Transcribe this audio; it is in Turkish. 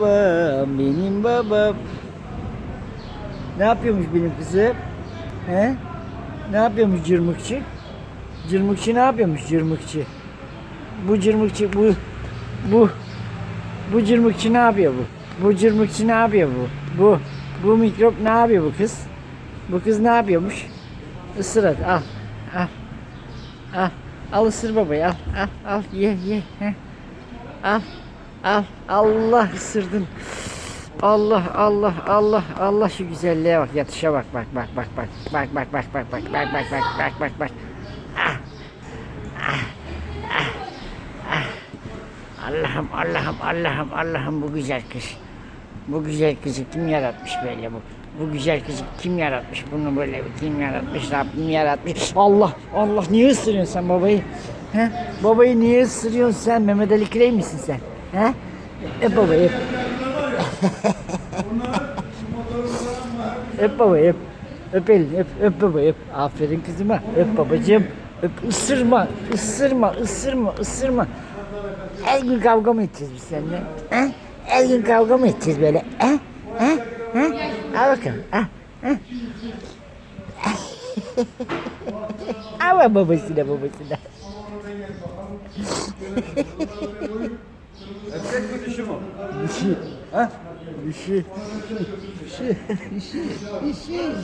Babam, benim babam. Ne yapıyormuş benim kızım? He? Ne yapıyormuş cırmıkçı? Cırmıkçı ne yapıyormuş cırmıkçı? Bu cırmıkçı bu bu bu cırmıkçı ne yapıyor bu? Bu cırmıkçı ne yapıyor bu? Bu bu mikrop ne yapıyor bu kız? Bu kız ne yapıyormuş? Isır hadi al. Al. Al. Al ısır babayı al. Al al ye ye. Heh. Al. Al. Allah ısırdın. Allah Allah Allah Allah şu güzelliğe bak yatışa bak bak bak bak bak bak bak bak bak bak bak bak bak bak bak bak Ah. Ah. Ah. Ah. Allah'ım Allah'ım Allah'ım Allah'ım bu güzel kız. Bu güzel kızı kim yaratmış böyle bu? Bu güzel kızı kim yaratmış? Bunu böyle kim yaratmış? Rabbim yaratmış. Allah Allah niye ısırıyorsun sen babayı? He? Babayı niye ısırıyorsun sen? Mehmet Ali Kirey misin sen? He? Öp babayı öp. öp babayı öp. Öp elini öp. Öp babayı öp. Aferin kızıma. Öp babacığım. Öp ısırma. ısırma, ısırma, ısırma. Her gün kavga mı edeceğiz biz seninle? He? Her gün kavga mı edeceğiz böyle? He? He? He? Al bakalım. Al. He? Ama babasına babasına. İşi. Ha? İşi. İşi. İşi. İşi.